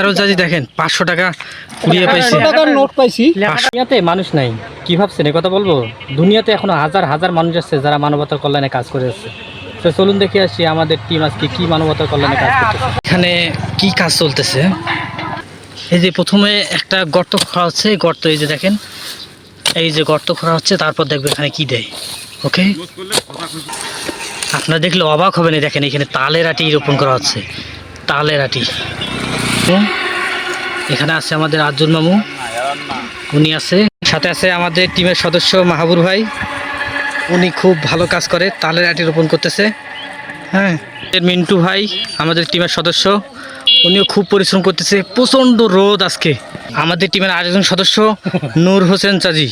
নেসারুল চাচি দেখেন পাঁচশো টাকা কুড়িয়ে পাইছে। টাকার নোট পাইছি। দুনিয়াতে মানুষ নাই কি ভাবছেন? এ কথা বলব? দুনিয়াতে এখন হাজার হাজার মানুষ আছে যারা মানবতার কল্যাণে কাজ করে আসছে তো চলুন দেখে আসি আমাদের টিম আজকে কি মানবতার কল্যাণে কাজ করতেছে। এখানে কি কাজ চলতেছে? এই যে প্রথমে একটা গর্ত খোঁড়া হচ্ছে গর্ত এই যে দেখেন এই যে গর্ত খোঁড়া হচ্ছে তারপর দেখবে এখানে কি দেয়। ওকে আপনারা দেখলে অবাক হবেন দেখেন এখানে তালের আটি রোপণ করা হচ্ছে। তালের আটি? এখানে আছে আমাদের আর্জুন মামু। উনি আছে। সাথে আছে আমাদের টিমের সদস্য মাহাবুর ভাই। উনি খুব ভালো কাজ করে তালের আটি রোপণ করতেছে। হ্যাঁ। মিন্টু ভাই আমাদের টিমের সদস্য। উনিও খুব পরিশ্রম করতেছে। প্রচণ্ড রোদ আজকে। আমাদের টিমের আরেকজন সদস্য নূর হোসেন চাজি।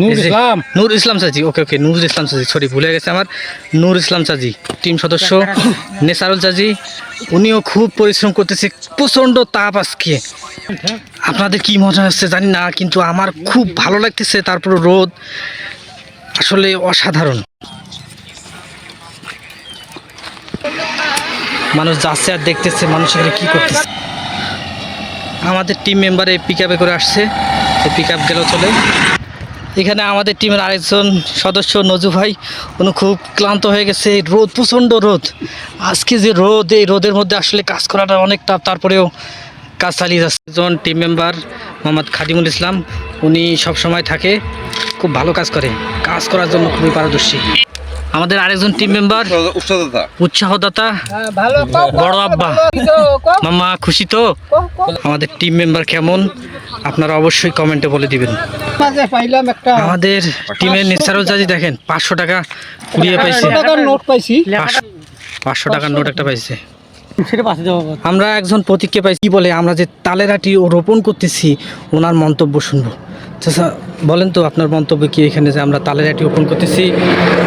নূর ইসলাম। নূর ইসলাম চাজি ওকে ওকে নূর ইসলাম সাজি সরি ভুলে গেছে আমার। নূর ইসলাম চাজি টিম সদস্য। নেসারুল চাজি উনিও খুব পরিশ্রম করতেছে প্রচণ্ড তাপ আজকে। আপনাদের কি মজা হচ্ছে জানি না কিন্তু আমার খুব ভালো লাগতেছে তারপর রোদ। আসলে অসাধারণ। মানুষ যাচ্ছে আর দেখতেছে মানুষ এখানে কী করতেছে। আমাদের টিম মেম্বার এই পিক আপে করে আসছে পিক আপ গেল চলে। এখানে আমাদের টিমের আরেকজন সদস্য নজু ভাই উনি খুব ক্লান্ত হয়ে গেছে। এই রোদ প্রচণ্ড রোদ। আজকে যে রোদ এই রোদের মধ্যে আসলে কাজ করাটা অনেক টাফ। তারপরেও কাজ চালিয়ে যাচ্ছে একজন টিম মেম্বার মোহাম্মদ খাদিমুল ইসলাম। উনি সব সময় থাকে খুব ভালো কাজ করে। কাজ করার জন্য খুবই পারদর্শী। আমাদের আরেকজন টিম মেম্বার উৎসাহদাতা। উৎসাহদাতা বড় আব্বা। মামা খুশি তো? আমাদের টিম মেম্বার কেমন? আপনারা অবশ্যই কমেন্টে বলে দিবেন। মাঝে পাইলাম একটা আমাদের টিমের নিসারুল চাচি দেখেন পাঁচশো টাকা কুড়িয়ে পাইছে। নোট পাইছি। পাঁচশো- টাকার নোট একটা পাইছে। সেটা পাশে যাব আমরা একজন প্রতীককে পাইছি। কি বলে আমরা যে তালের আটি ও রোপণ করতেছি ওনার মন্তব্য শুনব। চাচা বলেন তো আপনার মন্তব্য কি এখানে যে আমরা তালের আটি রোপণ করতেছি?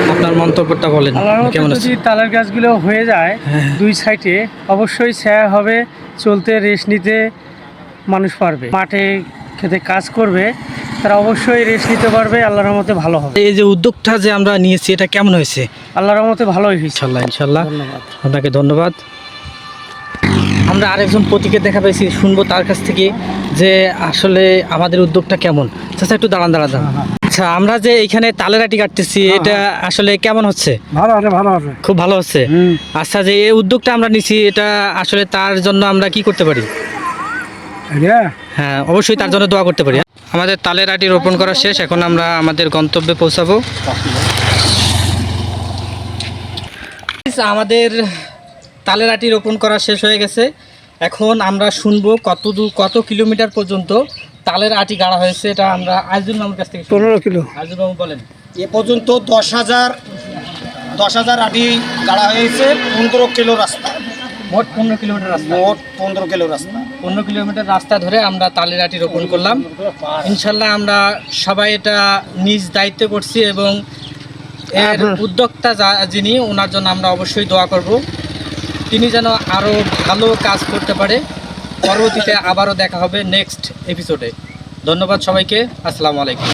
আপনার মন্তব্যটা বলেন কেমন আছে? যদি তালের গাছগুলো হয়ে যায় হ্যাঁ। দুই সাইডে অবশ্যই ছায়া হবে চলতে রেস্ট নিতে মানুষ পারবে। মাঠে খেতে কাজ করবে তারা অবশ্যই রেস্ট নিতে পারবে আল্লাহর মতে ভালো হবে। এই যে উদ্যোগটা যে আমরা নিয়েছি এটা কেমন হয়েছে? আল্লাহর মতে ভালোই হয়েছে। ইনশাল্লাহ ইনশাল্লাহ। ধন্যবাদ। আপনাকে ধন্যবাদ। আমরা আরেকজন প্রতীকের দেখা পেয়েছি শুনব তার কাছ থেকে যে আসলে আমাদের উদ্যোগটা কেমন। আচ্ছা একটু দাঁড়ান দাঁড়ান দাঁড়ান। আচ্ছা আমরা যে এখানে তালের আটি কাটতেছি এটা আসলে কেমন হচ্ছে? ভালো হবে ভালো হবে খুব ভালো হচ্ছে? আচ্ছা যে এই উদ্যোগটা আমরা নিছি এটা আসলে তার জন্য আমরা কি করতে পারি? হ্যাঁ অবশ্যই তার জন্য দোয়া করতে পারি। আমাদের তালের আটি রোপণ করা শেষ এখন আমরা আমাদের গন্তব্যে পৌঁছাবো। আমাদের তালের আটি রোপণ করা শেষ হয়ে গেছে। এখন আমরা শুনব কত দূর কত কিলোমিটার পর্যন্ত তালের আটি গাড়া হয়েছে এটা আমরা আইজুল মামুর কাছ থেকে পনেরো কিলো। আইজুল মামু বলেন। এ পর্যন্ত দশ হাজার দশ হাজার আটি গাড়া হয়েছে পনেরো কিলো রাস্তা। মোট পনেরো কিলোমিটার রাস্তা। মোট পনেরো কিলো রাস্তা। পনেরো কিলোমিটার রাস্তা ধরে আমরা তালের আটি রোপণ করলাম। ইনশাল্লাহ আমরা সবাই এটা নিজ দায়িত্বে করছি এবং এর উদ্যোক্তা যা- যিনি ওনার জন্য আমরা অবশ্যই দোয়া করব। তিনি যেন আরও ভালো কাজ করতে পারে। পরবর্তীতে আবারও দেখা হবে নেক্সট এপিসোডে। ধন্যবাদ সবাইকে। আসসালামু আলাইকুম।